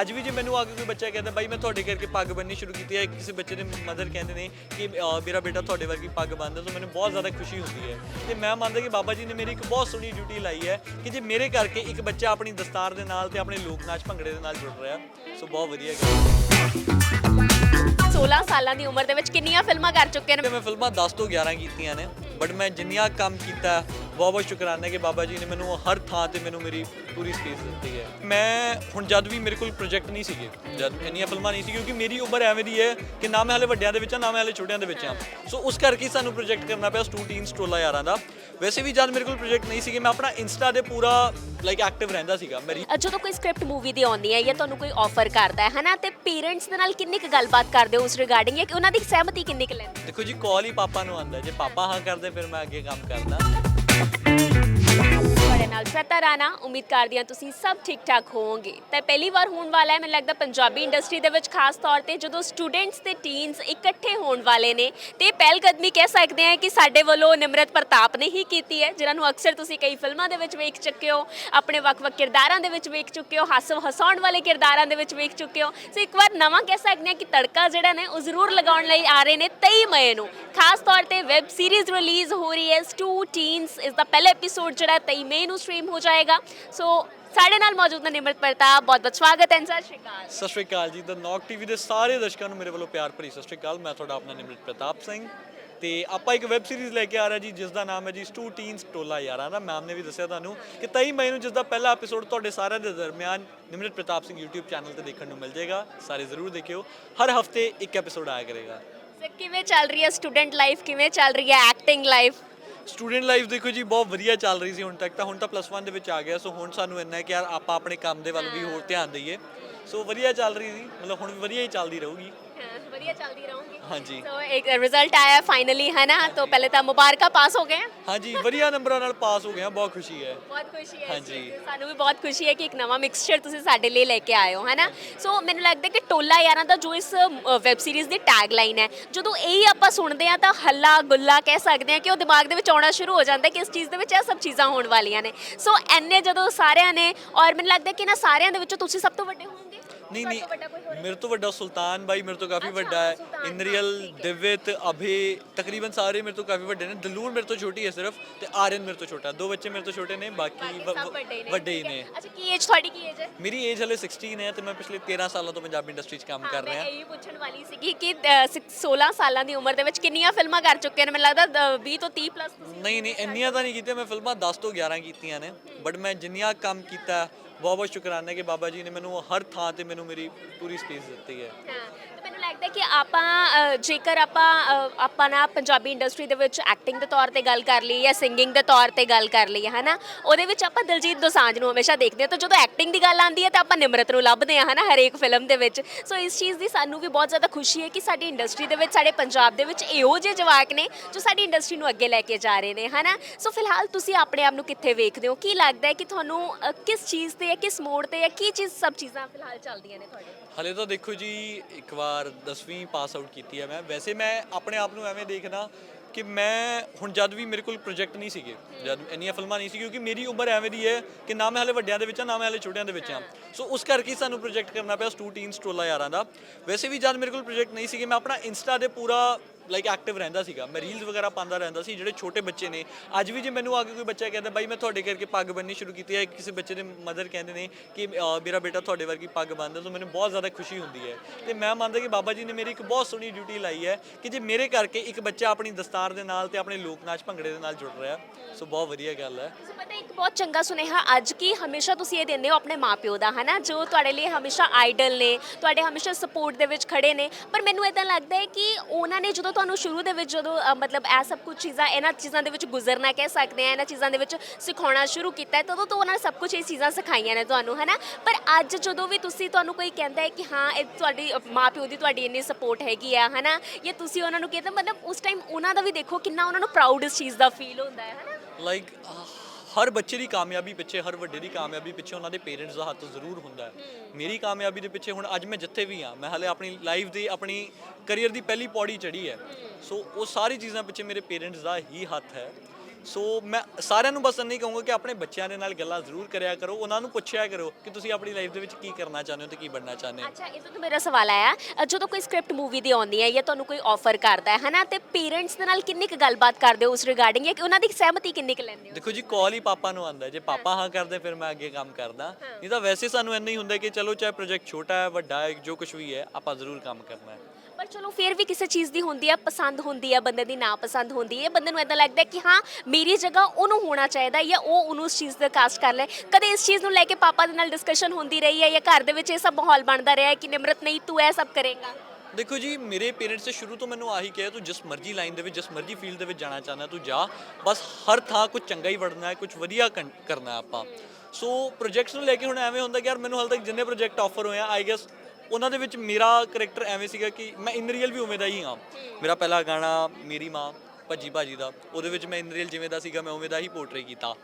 ਅੱਜ ਵੀ ਜੇ ਮੈਨੂੰ ਆ ਕੇ ਕੋਈ ਬੱਚਾ ਕਹਿੰਦਾ ਬਾਈ ਮੈਂ ਤੁਹਾਡੇ ਕਰਕੇ ਪੱਗ ਬੰਨਣੀ ਸ਼ੁਰੂ ਕੀਤੀ ਹੈ। ਕਿਸੇ ਬੱਚੇ ਦੇ ਮਦਰ ਕਹਿੰਦੇ ਨੇ ਕਿ ਅ, ਮੇਰਾ ਬੇਟਾ ਤੁਹਾਡੇ ਵਰਗੀ ਪੱਗ ਬੰਨਦਾ ਤਾਂ ਮੈਨੂੰ ਬਹੁਤ ਜ਼ਿਆਦਾ ਖੁਸ਼ੀ ਹੁੰਦੀ ਹੈ। ਤੇ ਮੈਂ ਮੰਨਦਾ ਕਿ ਬਾਬਾ ਜੀ ਨੇ ਮੇਰੀ ਇੱਕ ਬਹੁਤ ਸੋਹਣੀ ਡਿਊਟੀ ਲਾਈ ਹੈ ਕਿ ਜੇ ਮੇਰੇ ਕਰਕੇ ਇੱਕ ਬੱਚਾ ਆਪਣੀ ਦਸਤਾਰ ਦੇ ਨਾਲ ਤੇ ਆਪਣੇ ਲੋਕ ਨਾਚ ਭੰਗੜੇ ਦੇ ਨਾਲ ਜੁੜ ਰਿਹਾ ਸੋ ਬਹੁਤ ਵਧੀਆ ਗੱਲ ਹੈ। 16 ਸਾਲਾਂ ਦੀ ਉਮਰ ਦੇ ਵਿੱਚ ਕਿੰਨੀਆਂ ਫਿਲਮਾਂ ਕਰ ਚੁੱਕੇ ਨੇ? ਤੇ ਮੈਂ ਫਿਲਮਾਂ 10 ਤੋਂ 11 ਕੀਤੀਆਂ ਨੇ। ਬਟ ਮੈਂ ਜਿੰਨੀਆਂ ਕੰਮ ਕੀਤਾ ਬਹੁਤ ਬਹੁਤ ਸ਼ੁਕਰਾਨਾ ਹੈ ਕਿ ਬਾਬਾ ਜੀ ਨੇ ਮੈਨੂੰ ਹਰ ਥਾਂ ਤੇ ਮੈਨੂੰ ਮੇਰੀ ਪੂਰੀ ਸਪੇਸ ਦਿੱਤੀ ਹੈ। ਮੈਂ ਹੁਣ ਜਦ ਵੀ ਮੇਰੇ ਕੋਲ ਪ੍ਰੋਜੈਕਟ ਨਹੀਂ ਸੀਗੇ ਜਦ ਇੰਨੀਆਂ ਫਿਲਮਾਂ ਨਹੀਂ ਸੀ ਕਿਉਂਕਿ ਮੇਰੀ ਉਮਰ ਐਵੇਂ ਦੀ ਹੈ ਕਿ ਨਾ ਮੈਂ ਹਲੇ ਵੱਡਿਆਂ ਦੇ ਵਿੱਚ ਹਾਂ ਨਾ ਮੈਂ ਹਲੇ ਛੋਟਿਆਂ ਦੇ ਵਿੱਚ ਹਾਂ। ਸੋ ਉਸ ਕਰਕੇ ਹੀ ਸਾਨੂੰ ਪ੍ਰੋਜੈਕਟ ਕਰਨਾ ਪਿਆ ਸਟੂ ਟੀਨਸ ਟੋਲਾ ਯਾਰਾਂ ਦਾ। ਵੈਸੇ ਵੀ ਜਦ ਮੇਰੇ ਕੋਲ ਪ੍ਰੋਜੈਕਟ ਨਹੀਂ ਸੀਗੇ ਮੈਂ ਆਪਣਾ ਇੰਸਟਾ ਤੇ ਪੂਰਾ ਲਾਈਕ ਐਕਟਿਵ ਰਹਿੰਦਾ ਸੀਗਾ ਮੇਰੀ। ਅ, ਜਦੋਂ ਕੋਈ ਸਕ੍ਰਿਪਟ ਮੂਵੀ ਦੀ ਆਉਂਦੀ ਹੈ ਜਾਂ ਤੁਹਾਨੂੰ ਕੋਈ ਆਫਰ ਕਰਦਾ ਹੈ ਹਨਾ ਤੇ ਪੇਰੈਂਟਸ ਦੇ ਨਾਲ ਕਿੰਨੀ ਕੁ ਗੱਲਬਾਤ ਕਰਦੇ ਹੋ ਉਸ ਰਿਗਾਰਡਿੰਗ ਜਾਂ ਕਿ ਉਹਨਾਂ ਦੀ ਸਹਿਮਤੀ ਕਿੰਨੀ ਕੁ ਲੈਂਦੇ ਦੇਖੋ ਜੀ ਕਾਲ ਹੀ ਪਾਪਾ ਨੂੰ ਆਂਦਾ ਜੇ ਪਾਪਾ ਹਾਂ ਕਰਦੇ ਫਿਰ ਮੈਂ ਅੱਗੇ ਕੰਮ ਕਰਦਾ। ਨਾਲ ਸ਼੍ਵੇਤਾ ਰਾਣਾ, ਉਮੀਦ ਕਰਦੀ ਹਾਂ ਤੁਸੀਂ ਸਭ ਠੀਕ ਠਾਕ ਹੋਵੋਗੇ। ਤਾਂ ਪਹਿਲੀ ਵਾਰ ਹੋਣ ਵਾਲਾ ਹੈ, ਮੈਨੂੰ ਲੱਗਦਾ ਪੰਜਾਬੀ ਇੰਡਸਟਰੀ ਦੇ ਵਿੱਚ ਖਾਸ ਤੌਰ ਤੇ ਜਦੋਂ ਸਟੂਡੈਂਟਸ ਤੇ ਟੀਨਸ ਇਕੱਠੇ ਹੋਣ ਵਾਲੇ ਨੇ, ਤੇ ਪਹਿਲ ਕਦਮੀ ਕਹਿ ਸਕਦੇ ਹਾਂ ਕਿ ਸਾਡੇ ਵੱਲੋਂ ਨਿਮਰਤ ਪ੍ਰਤਾਪ ਨੇ ਹੀ ਕੀਤੀ ਹੈ, ਜਿਨ੍ਹਾਂ ਨੂੰ ਅਕਸਰ ਤੁਸੀਂ ਕਈ ਫਿਲਮਾਂ ਦੇ ਵਿੱਚ ਵੇਖ ਚੁੱਕੇ ਹੋ, ਆਪਣੇ ਵੱਖ-ਵੱਖ ਕਿਰਦਾਰਾਂ ਦੇ ਵਿੱਚ ਵੇਖ ਚੁੱਕੇ ਹੋ, ਹੱਸ ਹਸਾਉਣ ਵਾਲੇ ਕਿਰਦਾਰਾਂ ਦੇ ਵਿੱਚ ਵੇਖ ਚੁੱਕੇ ਹੋ। ਸੋ ਇੱਕ ਵਾਰ ਨਵਾਂ ਕਹਿ ਸਕਦੇ ਹਾਂ ਕਿ ਤੜਕਾ ਜਿਹੜਾ ਨੇ, ਉਹ ਜ਼ਰੂਰ ਲਗਾਉਣ ਲਈ ਆ ਰਹੇ ਨੇ 23 ਮਈ ਨੂੰ। ਖਾਸ ਤੌਰ ਤੇ ਵੈਬ ਸੀਰੀਜ਼ ਰਿਲੀਜ਼ ਹੋ ਰਹੀ ਹੈ ਟੂ ਟੀਨਸ ਇਸ ਦਾ ਪਹਿਲਾ ਐਪੀਸੋਡ ਜਿਹੜਾ ਹੈ 23 ਮਈ ਨੂੰ ਸਟ੍ਰੀਮ ਹੋ ਜਾਏਗਾ। ਸੋ ਸਾਡੇ ਨਾਲ ਮੌਜੂਦ ਨੇ ਨਿਮਰਤ ਪ੍ਰਤਾਪ ਬਹੁਤ ਬਹੁਤ ਸਵਾਗਤ ਹੈ ਸਤਿ ਸ਼੍ਰੀ ਅਕਾਲ। ਸਤਿ ਸ਼੍ਰੀ ਅਕਾਲ ਜੀ ਦ ਨੌਕ ਟੀਵੀ ਦੇ ਸਾਰੇ ਦਰਸ਼ਕਾਂ ਨੂੰ ਮੇਰੇ ਵੱਲੋਂ ਪਿਆਰ ਭਰੀ ਸਤਿ ਸ਼੍ਰੀ ਅਕਾਲ। ਮੈਂ ਤੁਹਾਡਾ ਆਪਣਾ ਨਿਮਰਤ ਪ੍ਰਤਾਪ ਸਿੰਘ ਤੇ ਆਪਾਂ ਇੱਕ ਵੈਬ ਸੀਰੀਜ਼ ਲੈ ਕੇ ਆ ਰਹੇ ਜੀ ਜਿਸ ਦਾ ਨਾਮ ਹੈ ਜੀ ਸਟੂ ਟੀਨਸ ਟੋਲਾ ਯਾਰਾਂ ਦਾ। ਮੈਮ ਨੇ ਵੀ ਦੱਸਿਆ ਤੁਹਾਨੂੰ ਕਿ 23 ਮਈ ਨੂੰ ਜਿਸ ਦਾ ਪਹਿਲਾ ਐਪੀਸੋਡ ਤੁਹਾਡੇ ਸਾਰਿਆਂ ਦੇ ਦਰਮਿਆਨ ਨਿਮਰਤ ਪ੍ਰਤਾਪ ਸਿੰਘ YouTube ਚੈਨਲ ਤੇ ਦੇਖਣ ਨੂੰ ਮਿਲ ਜਾਏਗਾ। ਸਾਰੇ ਜ਼ਰੂਰ ਦੇਖਿਓ। ਹਰ ਹਫ਼ਤੇ ਇੱਕ ਐਪੀਸੋਡ ਆਇਆ ਕਰੇਗਾ। ਸੋ ਕਿਵੇਂ ਚੱਲ ਰਹੀ ਹੈ ਸਟੂਡੈਂਟ ਲਾਈਫ ਕਿਵੇਂ ਚੱਲ ਰਹੀ ਹੈ ਐਕਟਿੰਗ ਲਾਈਫ ਸਟੂਡੈਂਟ ਲਾਈਫ ਦੇਖੋ ਜੀ, ਬਹੁਤ ਵਧੀਆ ਚੱਲ ਰਹੀ ਸੀ ਹੁਣ ਤੱਕ ਤਾਂ, ਹੁਣ ਤਾਂ ਪਲੱਸ 1 ਦੇ ਵਿੱਚ ਆ ਗਿਆ ਸੋ ਹੁਣ ਸਾਨੂੰ ਇੰਨਾ ਹੈ ਕਿ ਯਾਰ ਆਪਾਂ ਆਪਣੇ ਕੰਮ ਦੇ ਵੱਲ ਵੀ ਹੋਰ ਧਿਆਨ ਦਈਏ। ਸੋ ਵਧੀਆ ਚੱਲ ਰਹੀ ਸੀ, ਮਤਲਬ ਹੁਣ ਵੀ ਵਧੀਆ ਹੀ ਚੱਲਦੀ ਰਹੂਗੀ। ਵਧੀਆ ਚੱਲਦੀ ਰਹੂਗੀ। ਹਾਂਜੀ। ਸੋ ਇੱਕ ਰਿਜ਼ਲਟ ਆਇਆ ਫਾਈਨਲੀ ਹੈ ਨਾ ਤਾਂ ਪਹਿਲੇ ਤਾਂ ਮੁਬਾਰਕਾਂ ਪਾਸ ਹੋ ਗਏ। ਹਾਂਜੀ ਵਧੀਆ ਨੰਬਰਾਂ ਨਾਲ ਪਾਸ ਹੋ ਗਿਆ ਬਹੁਤ ਖੁਸ਼ੀ ਹੈ। ਬਹੁਤ ਖੁਸ਼ੀ ਹੈ। ਇਸ ਹਾਂਜੀ। ਚੀਜ਼ ਦੀ। ਸਾਨੂੰ ਵੀ ਬਹੁਤ ਖੁਸ਼ੀ ਹੈ ਕਿ ਇੱਕ ਨਵਾਂ ਮਿਕਸਚਰ ਤੁਸੀਂ ਸਾਡੇ ਲਈ ਲੈ ਕੇ ਆਏ ਹੋ ਹੈਨਾ? ਸੋ ਮੈਨੂੰ ਲੱਗਦਾ ਕਿ ਟੋਲਾ ਯਾਰਾਂ ਦਾ ਜੋ ਇਸ ਵੈਬ ਸੀਰੀਜ਼ ਦੀ ਟੈਗ ਲਾਈਨ ਹੈ ਜਦੋਂ ਇਹ ਹੀ ਆਪਾਂ ਸੁਣਦੇ ਆ ਤਾਂ ਹੱਲਾ ਗੁੱਲਾ ਕਹਿ ਸਕਦੇ ਆ ਕਿ ਉਹ ਦਿਮਾਗ ਦੇ ਵਿੱਚ ਆਉਣਾ ਸ਼ੁਰੂ ਹੋ ਜਾਂਦਾ ਕਿ ਇਸ ਚੀਜ਼ ਦੇ ਵਿੱਚ ਇਹ ਸਭ ਚੀਜ਼ਾਂ ਹੋਣ ਵਾਲੀਆਂ ਨੇ। ਸੋ ਐਨੇ ਜਦੋਂ ਸਾਰਿਆਂ ਨੇ ਔਰ ਮੈਨੂੰ ਲੱਗਦਾ ਕਿ ਨਾ ਸਾਰਿਆਂ ਦੇ ਵਿੱਚੋਂ ਤੁਸੀਂ ਸਭ ਤੋਂ ਵੱਡੇ ਹੋਵੋਗੇ। ਨਹੀਂ ਨਹੀਂ? ਮੇਰੇ ਤੋਂ ਵੱਡਾ ਸੁਲਤਾਨ ਬਾਈ ਮੇਰੇ ਤੋਂ ਕਾਫੀ ਵੱਡਾ ਹੈ। ਹੈ। ਦਿਵਿਤ ਅਭੇ ਤਕਰੀਬਨ ਸਾਰੇ ਮੇਰੇ ਤੋਂ ਕਾਫੀ ਵੱਡੇ ਨੇ। ਦਲੂਰ ਮੇਰੇ ਤੋਂ ਛੋਟੀ ਹੈ ਸਿਰਫ ਤੇ ਆര്യਨ ਮੇਰੇ ਤੋਂ ਛੋਟਾ। ਦੋ ਬੱਚੇ ਮੇਰੇ ਤੋਂ ਛੋਟੇ ਨੇ ਬਾਕੀ ਵੱਡੇ ਹੀ ਹੈ। ਨੇ। ਅੱਛਾ ਕੀ ਏਜ ਤੁਹਾਡੀ ਕੀ ਏਜ ਹੈ? ਮੇਰੀ ਏਜ ਹਲੇ 16 ਹੈ ਤੇ ਮੈਂ ਪਿਛਲੇ 13 ਸਾਲਾਂ ਤੋਂ ਪੰਜਾਬੀ ਇੰਡਸਟਰੀ 'ਚ ਕੰਮ ਹਾਂ, ਕਰ ਮੈਂ ਰਿਹਾ। ਇਹੀ ਪੁੱਛਣ ਵਾਲੀ ਸੀਗੀ ਕਿ ਅ, ਸਿਕ- 16 ਸਾਲਾਂ ਦੀ ਉਮਰ ਦੇ ਵਿੱਚ ਕਿੰਨੀਆਂ ਫਿਲਮਾਂ ਕਰ ਚੁੱਕੇ ਨੇ? ਮੈਨੂੰ ਲੱਗਦਾ ਅ, 20 ਤੋਂ 30 ਪਲੱਸ ਤੁਸੀਂ ਨਹੀਂ ਨਹੀਂ ਇੰਨੀਆਂ ਤਾਂ ਨਹੀਂ ਕੀਤੀਆਂ ਮੈਂ ਫਿਲਮਾਂ 10 ਤੋਂ 11 ਕੀਤੀਆਂ ਨੇ। ਬਟ ਮੈਂ ਜਿੰਨੀਆਂ ਕੰਮ ਕੀਤਾ ਬਹੁਤ ਬਹੁਤ ਸ਼ੁਕਰਾਨਾ ਕਿ ਬਾਬਾ ਜੀ ਨੇ ਮੈਨੂੰ ਹਰ ਥਾਂ ਤੇ ਮੈਨੂੰ ਮੇਰੀ ਪੂਰੀ ਸਪੇਸ ਦਿੱਤੀ ਹੈ। ਹਾਂ, ਲੱਗਦਾ ਕਿ ਆਪਾਂ ਅ, ਜੇਕਰ ਆਪਾਂ ਅ, ਆਪਾਂ ਨਾ ਪੰਜਾਬੀ ਇੰਡਸਟਰੀ ਦੇ ਵਿੱਚ ਐਕਟਿੰਗ ਦੇ ਤੌਰ ਤੇ ਗੱਲ ਕਰ ਲਈ ਜਾਂ ਸਿੰਗਿੰਗ ਦੇ ਤੌਰ ਤੇ ਗੱਲ ਕਰ ਲਈ ਹਨਾ ਉਹਦੇ ਵਿੱਚ ਆਪਾਂ ਦਲਜੀਤ ਦੋਸਾਂਝ ਨੂੰ ਹਮੇਸ਼ਾ ਦੇਖਦੇ ਹਾਂ। ਤਾਂ ਜਦੋਂ ਐਕਟਿੰਗ ਦੀ ਗੱਲ ਆਉਂਦੀ ਹੈ ਤਾਂ ਆਪਾਂ ਨਿਮਰਤ ਨੂੰ ਲੱਭਦੇ ਹਾਂ ਹਨਾ ਹਰੇਕ ਫਿਲਮ ਦੇ ਵਿੱਚ। ਸੋ ਇਸ ਚੀਜ਼ ਦੀ ਸਾਨੂੰ ਵੀ ਬਹੁਤ ਜ਼ਿਆਦਾ ਖੁਸ਼ੀ ਹੈ ਕਿ ਸਾਡੀ ਇੰਡਸਟਰੀ ਦੇ ਵਿੱਚ ਸਾਡੇ ਪੰਜਾਬ ਦੇ ਵਿੱਚ ਇਹੋ ਜਿਹੇ ਜਵਾਕ ਨੇ ਜੋ ਸਾਡੀ ਇੰਡਸਟਰੀ ਨੂੰ ਅੱਗੇ ਲੈ ਕੇ ਜਾ ਰਹੇ ਨੇ ਹਨਾ। ਸੋ ਫਿਲਹਾਲ ਤੁਸੀਂ ਆਪਣੇ ਆਪ ਨੂੰ ਕਿੱਥੇ ਵੇਖਦੇ ਹੋ? ਕੀ ਲੱਗਦਾ ਹੈ ਕਿ ਤੁਹਾਨੂੰ ਅ, ਕਿਸ ਚੀਜ਼ ਤੇ ਜਾਂ ਕਿਸ ਮੋੜ ਤੇ ਜਾਂ ਕੀ ਚੀਜ਼ ਸਭ ਚੀਜ਼ਾਂ ਫਿਲਹਾਲ ਚੱਲਦੀਆਂ ਨੇ ਤੁਹਾਡੇ? ਹਲੇ ਤਾਂ ਦੇਖੋ ਜੀ ਇੱਕ ਵਾਰ 10ਵੀਂ ਪਾਸ ਆਊਟ ਕੀਤੀ ਹੈ ਮੈਂ। ਵੈਸੇ ਮੈਂ ਆਪਣੇ ਆਪ ਨੂੰ ਐਵੇਂ ਦੇਖਦਾ ਕਿ ਮੈਂ ਹੁਣ ਜਦ ਵੀ ਮੇਰੇ ਕੋਲ ਪ੍ਰੋਜੈਕਟ ਨਹੀਂ ਸੀਗੇ, ਜਦ ਇੰਨੀਆਂ ਫਿਲਮਾਂ ਨਹੀਂ ਸੀ, ਕਿਉਂਕਿ ਮੇਰੀ ਉਮਰ ਐਵੇਂ ਦੀ ਹੈ ਕਿ ਨਾ ਮੈਂ ਹਲੇ ਵੱਡਿਆਂ ਦੇ ਵਿੱਚ ਹਾਂ, ਨਾ ਮੈਂ ਹਲੇ ਛੋਟਿਆਂ ਦੇ ਵਿੱਚ ਹਾਂ। ਸੋ ਉਸ ਕਰਕੇ ਹੀ ਸਾਨੂੰ ਪ੍ਰੋਜੈਕਟ ਕਰਨਾ ਪਿਆ ਸਟੂ ਟੀਨਸ ਟੋਲਾ ਯਾਰਾਂ ਦਾ। ਵੈਸੇ ਵੀ ਜਦ ਮੇਰੇ ਕੋਲ ਪ੍ਰੋਜੈਕਟ ਨਹੀਂ ਸੀਗੇ, ਮੈਂ ਆਪਣਾ ਇੰਸਟਾ ਦੇ ਪੂਰਾ ਲਾਈਕ ਐਕਟਿਵ ਰਹਿੰਦਾ ਸੀਗਾ। ਮੈਂ ਰੀਲਸ ਵਗੈਰਾ ਪਾਉਂਦਾ ਰਹਿੰਦਾ ਸੀ ਜਿਹੜੇ ਛੋਟੇ ਬੱਚੇ ਨੇ। ਅੱਜ ਵੀ ਜੇ ਮੈਨੂੰ ਆ ਕੇ ਕੋਈ ਬੱਚਾ ਕਹਿੰਦਾ ਬਾਈ ਮੈਂ ਤੁਹਾਡੇ ਕਰਕੇ ਪੱਗ ਬੰਨਣੀ ਸ਼ੁਰੂ ਕੀਤੀ ਹੈ। ਕਿਸੇ ਬੱਚੇ ਦੇ ਮਦਰ ਕਹਿੰਦੇ ਨੇ ਕਿ ਅ, ਮੇਰਾ ਬੇਟਾ ਤੁਹਾਡੇ ਵਰਗੀ ਪੱਗ ਬੰਨਦਾ ਤਾਂ ਮੈਨੂੰ ਬਹੁਤ ਜ਼ਿਆਦਾ ਖੁਸ਼ੀ ਹੁੰਦੀ ਹੈ। ਤੇ ਮੈਂ ਮੰਨਦਾ ਕਿ ਬਾਬਾ ਜੀ ਨੇ ਮੇਰੀ ਇੱਕ ਬਹੁਤ ਸੋਹਣੀ ਡਿਊਟੀ ਲਾਈ ਹੈ ਕਿ ਜੇ ਮੇਰੇ ਕਰਕੇ ਇੱਕ ਬੱਚਾ ਆਪਣੀ ਦਸਤਾਰ ਦੇ ਨਾਲ ਤੇ ਆਪਣੇ ਲੋਕ ਨਾਚ ਭੰਗੜੇ ਦੇ ਨਾਲ ਜੁੜ ਰਿਹਾ ਸੋ ਬਹੁਤ ਵਧੀਆ ਗੱਲ ਹੈ। ਤੁਸੀਂ ਪਤਾ ਇੱਕ ਬਹੁਤ ਚੰਗਾ ਸੁਨੇਹਾ ਅੱਜ ਕੀ ਹਮੇਸ਼ਾ ਤੁਸੀਂ ਇਹ ਦਿੰਦੇ ਹੋ ਆਪਣੇ ਮਾਪਿਓ ਦਾ ਹਨਾ? ਜੋ ਤੁਹਾਡੇ ਲਈ ਹਮੇਸ਼ਾ ਆਈਡਲ ਨੇ ਤੁਹਾਡੇ ਹਮੇਸ਼ਾ ਸਪੋਰਟ ਦੇ ਵਿੱਚ ਖੜੇ ਨੇ। ਪਰ ਮੈਨੂੰ ਇਦਾਂ ਲੱਗਦਾ ਹੈ ਕਿ ਉਹਨਾਂ ਨੇ ਜਦੋਂ ਤੁਹਾਨੂੰ ਸ਼ੁਰੂ ਦੇ ਵਿੱਚ ਜਦੋਂ ਅ, ਮਤਲਬ ਇਹ ਸਭ ਕੁਝ ਚੀਜ਼ਾਂ ਇਹਨਾਂ ਚੀਜ਼ਾਂ ਦੇ ਵਿੱਚ ਗੁਜ਼ਰਨਾ ਕਹਿ ਸਕਦੇ ਆ ਇਹਨਾਂ ਚੀਜ਼ਾਂ ਦੇ ਵਿੱਚ ਸਿਖਾਉਣਾ ਸ਼ੁਰੂ ਕੀਤਾ ਹੈ ਤਦੋਂ ਤੋਂ ਉਹਨਾਂ ਨੇ ਸਭ ਕੁਝ ਇਹ ਚੀਜ਼ਾਂ ਸਿਖਾਈਆਂ ਨੇ ਤੁਹਾਨੂੰ ਹਨਾ? ਪਰ ਅੱਜ ਜਦੋਂ ਵੀ ਤੁਸੀਂ ਤੁਹਾਨੂੰ ਕੋਈ ਕਹਿੰਦਾ ਹੈ ਕਿ ਹਾਂ ਇਹ ਤੁਹਾਡੀ ਅ, ਮਾਪਿਓ ਦੀ ਤੁਹਾਡੀ ਇੰਨੀ ਸਪੋਰਟ ਹੈਗੀ ਆ ਹਨਾ? ਜਾਂ ਤੁਸੀਂ ਉਹਨਾਂ ਨੂੰ ਕਹਿੰਦੇ ਮਤਲਬ ਉਸ ਟਾਈਮ ਉਹਨਾਂ ਦਾ ਵੀ ਦੇਖੋ ਕਿੰਨਾ ਉਹਨਾਂ ਨੂੰ ਪ੍ਰਾਊਡ ਇਸ ਚੀਜ਼ ਦਾ ਫੀਲ ਹੁੰਦਾ ਹੈ ਹਨਾ? ਲਾਈਕ ਹਰ ਬੱਚੇ ਦੀ ਕਾਮਯਾਬੀ ਪਿੱਛੇ ਹਰ ਵੱਡੇ ਦੀ ਕਾਮਯਾਬੀ ਪਿੱਛੇ ਉਹਨਾਂ ਦੇ ਪੇਰੈਂਟਸ ਦਾ ਹੱਥ ਜ਼ਰੂਰ ਹੁੰਦਾ ਹੈ। ਮੇਰੀ ਕਾਮਯਾਬੀ ਦੇ ਪਿੱਛੇ ਹੁਣ ਅੱਜ ਮੈਂ ਜਿੱਥੇ ਵੀ ਹਾਂ ਮੈਂ ਹਲੇ ਆਪਣੀ ਲਾਈਫ ਦੀ ਆਪਣੀ ਕੈਰੀਅਰ ਦੀ ਪਹਿਲੀ ਪੌੜੀ ਚੜੀ ਹੈ। ਸੋ ਉਹ ਸਾਰੀ ਚੀਜ਼ਾਂ ਪਿੱਛੇ ਮੇਰੇ ਪੇਰੈਂਟਸ ਦਾ ਹੀ ਹੱਥ ਹੈ। ਸੋ ਮੈਂ ਸਾਰਿਆਂ ਨੂੰ ਬਸ ਨਹੀਂ ਕਹੂੰਗਾ ਕਿ ਆਪਣੇ ਬੱਚਿਆਂ ਦੇ ਨਾਲ ਗੱਲਾਂ ਜ਼ਰੂਰ ਕਰਿਆ ਕਰੋ ਉਹਨਾਂ ਨੂੰ ਪੁੱਛਿਆ ਕਰੋ ਕਿ ਤੁਸੀਂ ਆਪਣੀ ਲਾਈਫ ਦੇ ਵਿੱਚ ਕੀ ਕਰਨਾ ਚਾਹੁੰਦੇ ਹੋ ਤੇ ਕੀ ਬਣਨਾ ਚਾਹੁੰਦੇ ਹੋ। ਅੱਛਾ ਇਹ ਤੋਂ ਮੇਰਾ ਸਵਾਲ ਆਇਆ ਅ, ਜਦੋਂ ਕੋਈ ਸਕ੍ਰਿਪਟ ਮੂਵੀ ਦੀ ਆਉਂਦੀ ਹੈ ਜਾਂ ਤੁਹਾਨੂੰ ਕੋਈ ਆਫਰ ਕਰਦਾ ਹੈ ਹਨਾ ਤੇ ਪੇਰੈਂਟਸ ਦੇ ਨਾਲ ਕਿੰਨੀ ਕੁ ਗੱਲਬਾਤ ਕਰਦੇ ਹੋ ਉਸ ਰਿਗਾਰਡਿੰਗ ਜਾਂ ਕਿ ਉਹਨਾਂ ਦੀ ਸਹਿਮਤੀ ਕਿੰਨੀ ਕੁ ਲੈਂਦੇ ਹੋ? ਦੇਖੋ ਜੀ ਕਾਲ ਹੀ ਪਾਪਾ ਨੂੰ ਆਂਦਾ ਜੇ ਪਾਪਾ ਹਾਂ ਕਰਦੇ ਫਿਰ ਮੈਂ ਅੱਗੇ ਕੰਮ ਕਰਦਾ। ਨਹੀਂ ਤਾਂ ਵੈਸੇ ਸਾਨੂੰ ਇੰਨਾ ਹੀ ਹੁੰਦਾ ਕਿ ਚਲੋ ਚਾਹੇ ਪ੍ਰੋਜੈਕਟ ਛੋਟਾ ਹੈ ਵੱਡਾ ਹੈ ਜੋ ਕੁਝ ਵੀ ਹੈ ਆਪਾਂ ਜ਼ਰੂਰ ਕੰਮ ਕਰਨਾ ਹੈ। ਪਰ ਚਲੋ ਫਿਰ ਵੀ ਕਿਸੇ ਚੀਜ਼ ਦੀ ਹੁੰਦੀ ਹੈ ਪਸੰਦ ਹੁੰਦੀ ਹੈ ਬੰਦੇ ਦੀ ਨਾ ਪਸੰਦ ਹੁੰਦੀ ਹੈ ਬੰਦੇ ਨੂੰ ਇਦਾਂ ਲੱਗਦਾ ਕਿ ਹਾਂ ਮੇਰੀ ਜਗ੍ਹਾ ਉਹਨੂੰ ਹੋਣਾ ਚਾਹੀਦਾ ਜਾਂ ਉਹ ਉਹਨੂੰ ਉਸ ਚੀਜ਼ ਦਾ ਕਾਸਟ ਕਰ ਲੈ। ਕਦੇ ਇਸ ਚੀਜ਼ ਨੂੰ ਲੈ ਕੇ ਪਾਪਾ ਦੇ ਨਾਲ ਡਿਸਕਸ਼ਨ ਹੁੰਦੀ ਰਹੀ ਹੈ ਜਾਂ ਘਰ ਦੇ ਵਿੱਚ ਇਹ ਸਭ ਮਾਹੌਲ ਬਣਦਾ ਰਿਹਾ ਹੈ ਕਿ ਨਿਮਰਤ ਨਹੀਂ ਤੂੰ ਇਹ ਸਭ ਕਰੇਗਾ? ਦੇਖੋ ਜੀ ਮੇਰੇ ਪੇਰੈਂਟਸ ਨੇ ਸ਼ੁਰੂ ਤੋਂ ਮੈਨੂੰ ਆਹੀ ਕਿਹਾ ਤੂੰ ਜਿਸ ਮਰਜ਼ੀ ਲਾਈਨ ਦੇ ਵਿੱਚ ਜਿਸ ਮਰਜ਼ੀ ਫੀਲਡ ਦੇ ਵਿੱਚ ਜਾਣਾ ਚਾਹੁੰਦਾ ਤੂੰ ਜਾ। ਬਸ ਹਰ ਥਾਂ ਕੁਝ ਚੰਗਾ ਹੀ ਵੜਨਾ ਹੈ ਕੁਝ ਵਧੀਆ ਕਰਨਾ ਹੈ ਆਪਾਂ। ਸੋ ਪ੍ਰੋਜੈਕਟਸ ਨੂੰ ਲੈ ਕੇ ਹੁਣ ਐਵੇਂ ਹੁੰਦਾ ਕਿ ਯਾਰ ਮੈਨੂੰ ਹਾਲ ਤੱਕ ਜਿੰਨੇ ਪ੍ਰੋਜੈਕਟ ਆਫਰ ਹੋਏ ਆ ਆਈ ਗੈਸ ਉਹਨਾਂ ਦੇ ਵਿੱਚ ਮੇਰਾ ਕਰੈਕਟਰ ਐਵੇਂ ਸੀਗਾ ਕਿ ਮੈਂ ਇਨ ਰੀਅਲ ਵੀ ਉਵੇਂ ਦਾ ਹੀ ਹਾਂ। ਮੇਰਾ ਪਹਿਲਾ ਗਾਣਾ ਮੇਰੀ ਮਾਂ ਭੱਜੀ ਭਾਜੀ ਦਾ ਉਹਦੇ ਵਿੱਚ ਮੈਂ ਇਨ ਰੀਅਲ ਜਿਵੇਂ ਦਾ ਸੀਗਾ ਮੈਂ ਉਵੇਂ ਦਾ ਹੀ ਪੋਰਟਰੇ ਕੀਤਾ।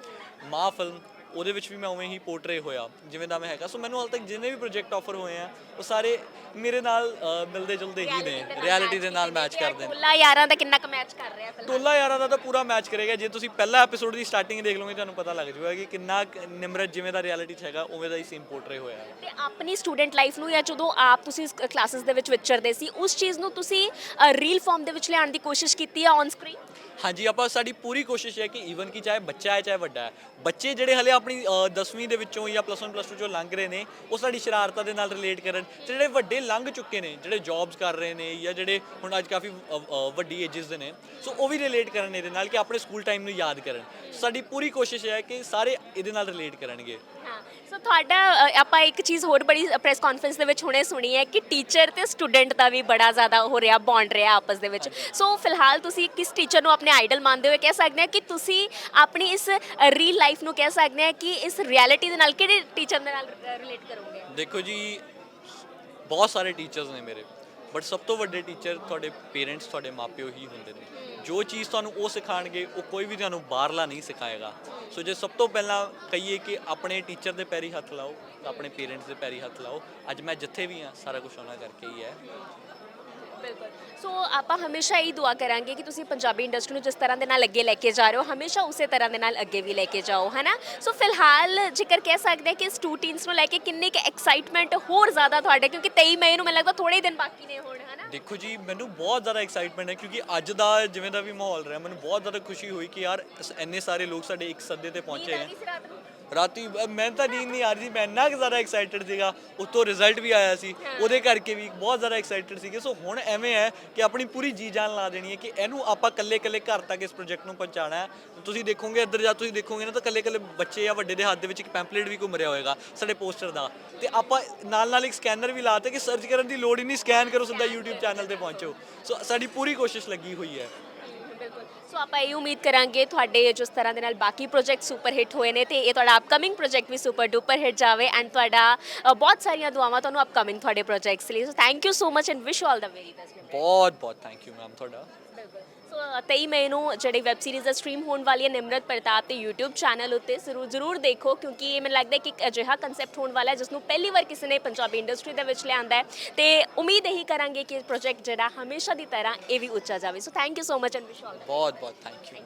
ਮਾਂ ਫਿਲਮ ਉਹਦੇ ਵਿੱਚ ਵੀ ਮੈਂ ਉਵੇਂ ਹੀ ਪੋਰਟਰੇ ਹੋਇਆ ਜਿਵੇਂ ਦਾ ਮੈਂ ਹੈਗਾ। ਸੋ ਮੈਨੂੰ ਹਾਲ ਤੱਕ ਜਿੰਨੇ ਵੀ ਪ੍ਰੋਜੈਕਟ ਆਫਰ ਹੋਏ ਆ ਉਹ ਸਾਰੇ ਮੇਰੇ ਨਾਲ ਅ, ਮਿਲਦੇ ਜੁਲਦੇ ਹੀ ਨੇ। ਰਿਐਲਿਟੀ ਦੇ ਨਾਲ ਮੈਚ ਕਰਦੇ ਨੇ। ਟੋਲਾ ਯਾਰਾਂ ਦਾ ਕਿੰਨਾ ਕੁ ਮੈਚ ਕਰ ਰਿਹਾ ਫਿਲਹਾਲ? ਟੋਲਾ ਯਾਰਾਂ ਦਾ ਤਾਂ ਪੂਰਾ ਮੈਚ ਕਰੇਗਾ। ਜੇ ਤੁਸੀਂ ਪਹਿਲਾ ਐਪੀਸੋਡ ਦੀ ਸਟਾਰਟਿੰਗ ਦੇਖ ਲਓਗੇ ਤੁਹਾਨੂੰ ਪਤਾ ਲੱਗ ਜਾਊਗਾ ਕਿ ਕਿੰਨਾ ਕੁ ਨਿਮਰਤ ਜਿਵੇਂ ਦਾ ਰਿਐਲਿਟੀ 'ਚ ਹੈਗਾ ਉਵੇਂ ਦਾ ਹੀ ਸੀਨ ਪੋਰਟਰੇ ਹੋਇਆ ਹੈ। ਤੇ ਆਪਣੀ ਸਟੂਡੈਂਟ ਲਾਈਫ ਨੂੰ ਜਾਂ ਜਦੋਂ ਆਪ ਤੁਸੀਂ ਕਲਾਸਿਸ ਦੇ ਵਿੱਚ ਵਿਚਰਦੇ ਸੀ ਉਸ ਚੀਜ਼ ਨੂੰ ਤੁਸੀਂ ਰੀਲ ਫਾਰਮ ਦੇ ਵਿੱਚ ਲਿਆਉਣ ਦੀ ਕੋਸ਼ਿਸ਼ ਕੀਤੀ ਹੈ ਔਨ ਸਕਰੀਨ ਹਾਂਜੀ ਆਪਾਂ ਸਾਡੀ ਪੂਰੀ ਕੋਸ਼ਿਸ਼ ਹੈ ਕਿ ਈਵਨ ਕਿ ਚਾਹੇ ਬੱਚਾ ਹੈ ਚਾਹੇ ਵੱਡਾ ਹੈ ਬੱਚੇ ਜਿਹੜੇ ਹਲੇ ਆਪਣੀ 10ਵੀਂ ਦੇ ਵਿੱਚੋਂ ਜਾਂ ਪਲੱਸ 1 ਪਲੱਸ 2 ਚੋਂ ਲੰਘ ਰਹੇ ਨੇ ਉਹ ਸਾਡੀ ਸ਼ਰਾਰਤਾਂ ਦੇ ਨਾਲ ਰਿਲੇਟ ਕਰਨ ਤੇ ਜਿਹੜੇ ਵੱਡੇ ਲੰਘ ਚੁੱਕੇ ਨੇ ਜਿਹੜੇ ਜੌਬਸ ਕਰ ਰਹੇ ਨੇ ਜਾਂ ਜਿਹੜੇ ਹੁਣ ਅੱਜ ਕਾਫੀ ਵੱਡੀ ਏਜਸ ਦੇ ਨੇ ਸੋ ਉਹ ਵੀ ਰਿਲੇਟ ਕਰਨ ਇਹਦੇ ਨਾਲ ਕਿ ਆਪਣੇ ਸਕੂਲ ਟਾਈਮ ਨੂੰ ਯਾਦ ਕਰਨ। ਸਾਡੀ ਪੂਰੀ ਕੋਸ਼ਿਸ਼ ਹੈ ਕਿ ਸਾਰੇ ਇਹਦੇ ਨਾਲ ਰਿਲੇਟ ਕਰਨਗੇ। ਹਾਂ ਸੋ ਤੁਹਾਡਾ ਆਪਾਂ ਇੱਕ ਚੀਜ਼ ਹੋਰ ਬੜੀ ਪ੍ਰੈਸ ਕਾਨਫਰੰਸ ਦੇ ਵਿੱਚ ਹੁਣੇ ਸੁਣੀ ਹੈ ਕਿ ਟੀਚਰ ਤੇ ਸਟੂਡੈਂਟ ਦਾ ਵੀ ਬੜਾ ਜ਼ਿਆਦਾ ਹੋ ਰਿਹਾ ਬੌਂਡ ਰਿਹਾ ਆਪਸ ਦੇ ਵਿੱਚ। ਸੋ ਫਿਲਹਾਲ ਤੁਸੀਂ ਕਿਸ ਟੀਚਰ ਨੂੰ ਆਪਣੇ ਆਈਡਲ ਮੰਨਦੇ ਹੋਏ ਕਹਿ ਸਕਦੇ ਹਾਂ ਕਿ ਤੁਸੀਂ ਆਪਣੀ ਇਸ ਰੀਅਲ ਲਾਈਫ ਨੂੰ ਕਹਿ ਸਕਦੇ ਹਾਂ ਕਿ ਇਸ ਰਿਐਲਿਟੀ ਦੇ ਨਾਲ ਕਿਹੜੇ ਟੀਚਰ ਦੇ ਨਾਲ ਰਿਲੇਟ ਕਰੋਗੇ? ਦੇਖੋ ਜੀ, ਬਹੁਤ ਸਾਰੇ ਟੀਚਰਸ ਨੇ ਮੇਰੇ ਬਟ ਸਭ ਤੋਂ ਵੱਡੇ ਟੀਚਰ ਤੁਹਾਡੇ ਪੇਰੈਂਟਸ ਤੁਹਾਡੇ ਮਾਪਿਓ ਹੀ ਹੁੰਦੇ ਨੇ। ਜੋ ਚੀਜ਼ ਤੁਹਾਨੂੰ ਉਹ ਸਿਖਾਣਗੇ ਉਹ ਕੋਈ ਵੀ ਤੁਹਾਨੂੰ ਬਾਹਰਲਾ ਨਹੀਂ ਸਿਖਾਏਗਾ। ਸੋ ਜੇ ਸਭ ਤੋਂ ਪਹਿਲਾਂ ਕਹੀਏ ਕਿ ਆਪਣੇ ਟੀਚਰ ਦੇ ਪੈਰੀ ਹੱਥ ਲਾਓ ਆਪਣੇ ਪੇਰੈਂਟਸ ਦੇ ਪੈਰੀ ਹੱਥ ਲਾਓ, ਅੱਜ ਮੈਂ ਜਿੱਥੇ ਵੀ ਹਾਂ, ਸਾਰਾ ਕੁਝ ਉਹਨਾਂ ਕਰਕੇ ਹੀ ਹੈ। ਬਿਲਕੁਲ। ਸੋ ਆਪਾਂ ਹਮੇਸ਼ਾ ਇਹ ਦੁਆ ਕਰਾਂਗੇ ਕਿ ਤੁਸੀਂ ਪੰਜਾਬੀ ਇੰਡਸਟਰੀ ਨੂੰ ਜਿਸ ਤਰ੍ਹਾਂ ਦੇ ਨਾਲ ਅੱਗੇ ਲੈ ਕੇ ਜਾ ਰਹੇ ਹੋ ਹਮੇਸ਼ਾ ਉਸੇ ਤਰ੍ਹਾਂ ਦੇ ਨਾਲ ਅੱਗੇ ਵੀ ਲੈ ਕੇ ਜਾਓ ਹੈਨਾ? ਸੋ ਫਿਲਹਾਲ ਜ਼ਿਕਰ ਕਹਿ ਸਕਦੇ ਹਾਂ ਕਿ ਸਟੂਡੈਂਟਸ ਨੂੰ ਲੈ ਕੇ ਕਿੰਨੀ ਕੁ ਐਕਸਾਈਟਮੈਂਟ ਹੋਰ ਜ਼ਿਆਦਾ ਤੁਹਾਡੇ ਕਿਉਂਕਿ 23 ਮਈ ਨੂੰ ਮੈਨੂੰ ਲੱਗਦਾ ਥੋੜੇ ਹੀ ਦਿਨ ਬਾਕੀ ਨੇ ਹੁਣ ਹੈਨਾ? ਦੇਖੋ ਜੀ ਮੈਨੂੰ ਬਹੁਤ ਜ਼ਿਆਦਾ ਐਕਸਾਈਟਮੈਂਟ ਹੈ ਕਿਉਂਕਿ ਅੱਜ ਦਾ ਜਿਵੇਂ ਦਾ ਵੀ ਮਾਹੌਲ ਰਿਹਾ ਮੈਨੂੰ ਬਹੁਤ ਜ਼ਿਆਦਾ ਖੁਸ਼ੀ ਹੋਈ ਕਿ ਯਾਰ ਇਸ- ਇੰਨੇ ਸਾਰੇ ਲੋਕ ਸਾਡੇ ਇੱਕ ਸੱਦੇ ਤੇ ਪਹੁੰਚੇ ਰਾਤ ਨੂੰ। ਰਾਤੀ ਮੈਂ ਤਾਂ ਨੀਂਦ ਨਹੀਂ ਆ ਰਹੀ ਸੀ ਮੈਂ ਇੰਨਾ ਕੁ ਜ਼ਿਆਦਾ ਐਕਸਾਈਟਡ ਸੀਗਾ। ਉੱਤੋਂ ਰਿਜ਼ਲਟ ਵੀ ਆਇਆ ਸੀ। ਉਹਦੇ ਕਰਕੇ ਵੀ ਬਹੁਤ ਜ਼ਿਆਦਾ ਐਕਸਾਈਟਡ ਸੀਗੇ। ਸੋ ਹੁਣ ਐਵੇਂ ਹੈ ਕਿ ਆਪਣੀ ਪੂਰੀ ਜੀ ਜਾਨ ਲਾ ਦੇਣੀ ਹੈ ਕਿ ਇਹਨੂੰ ਆਪਾਂ ਕੱਲੇ ਕੱਲੇ ਘਰ ਤੱਕ ਇਸ ਪ੍ਰੋਜੈਕਟ ਨੂੰ ਪਹੁੰਚਾਉਣਾ ਹੈ। ਤੁਸੀਂ ਦੇਖੋਗੇ ਇੱਧਰ ਜਾ ਤੁਸੀਂ ਦੇਖੋਗੇ ਨਾ ਤਾਂ ਕੱਲੇ ਕੱਲੇ ਬੱਚੇ ਜਾਂ ਵੱਡੇ ਦੇ ਹੱਥ ਦੇ ਵਿੱਚ ਇੱਕ ਪੈਂਪਲੇਟ ਵੀ ਘੁੰਮ ਰਿਹਾ ਹੋਏਗਾ ਸਾਡੇ ਪੋਸਟਰ ਦਾ। ਤੇ ਆਪਾਂ ਨਾਲ ਨਾਲ ਇੱਕ ਸਕੈਨਰ ਵੀ ਲਾਤੇ ਕਿ ਸਰਚ ਕਰਨ ਦੀ ਲੋੜ ਹੀ ਨਹੀਂ। ਸਕੈਨ ਕਰੋ ਸਿੱਧਾ YouTube ਚੈਨਲ ਤੇ ਪਹੁੰਚੋ। ਸੋ ਸਾਡੀ ਪੂਰੀ ਕੋਸ਼ਿਸ਼ ਲੱਗੀ ਹੋਈ ਹੈ। ਬਿਲਕੁਲ। ਸੋ ਆਪਾਂ ਇਹ ਉਮੀਦ ਕਰਾਂਗੇ ਤੁਹਾਡੇ ਜਿਸ ਤਰ੍ਹਾਂ ਦੇ ਨਾਲ ਬਾਕੀ ਪ੍ਰੋਜੈਕਟ ਸੁਪਰ ਹਿੱਟ ਹੋਏ ਨੇ ਤੇ ਇਹ ਤੁਹਾਡਾ ਅਪਕਮਿੰਗ ਪ੍ਰੋਜੈਕਟ ਵੀ ਸੁਪਰ ਡੂਪਰ ਹਿੱਟ ਜਾਵੇ ਐਂਡ ਤੁਹਾਡਾ ਅ, ਬਹੁਤ ਸਾਰੀਆਂ ਦੁਆਵਾਂ ਤੁਹਾਨੂੰ ਅਪਕਮਿੰਗ ਤੁਹਾਡੇ ਪ੍ਰੋਜੈਕਟਸ ਲਈ। So thank you so much and wish all the very best ਬਹੁਤ ਬਹੁਤ ਥੈਂਕ ਯੂ ਮੈਮ ਤੁਹਾਡਾ। ਬਿਲਕੁਲ। 23 ਮਈ ਨੂੰ ਜਿਹੜੀ ਵੈਬ ਸੀਰੀਜ਼ ਦਾ ਸਟ੍ਰੀਮ ਹੋਣ ਵਾਲੀ ਹੈ ਨਿਮਰਤ ਪ੍ਰਤਾਪ ਦੇ YouTube ਚੈਨਲ ਉੱਤੇ, ਜ਼ਰੂਰ ਜ਼ਰੂਰ ਦੇਖੋ, ਕਿਉਂਕਿ ਇਹ ਮੈਨੂੰ ਲੱਗਦਾ ਕਿ ਇੱਕ ਅਜਿਹਾ ਕਨਸੈਪਟ ਹੋਣ ਵਾਲਾ ਹੈ ਜਿਸ ਨੂੰ ਪਹਿਲੀ ਵਾਰ ਕਿਸੇ ਨੇ ਪੰਜਾਬੀ ਇੰਡਸਟਰੀ ਦੇ ਵਿੱਚ ਲਿਆਂਦਾ ਹੈ। ਤੇ ਉਮੀਦ ਇਹੀ ਕਰਾਂਗੇ ਕਿ ਇਹ ਪ੍ਰੋਜੈਕਟ ਜਿਹੜਾ ਹਮੇਸ਼ਾ ਦੀ ਤਰ੍ਹਾਂ ਇਹ ਵੀ ਉੱਚਾ ਜਾਵੇ। So thank you so much and wish all ਬਹੁਤ ਬਹੁਤ ਥੈਂਕ ਯੂ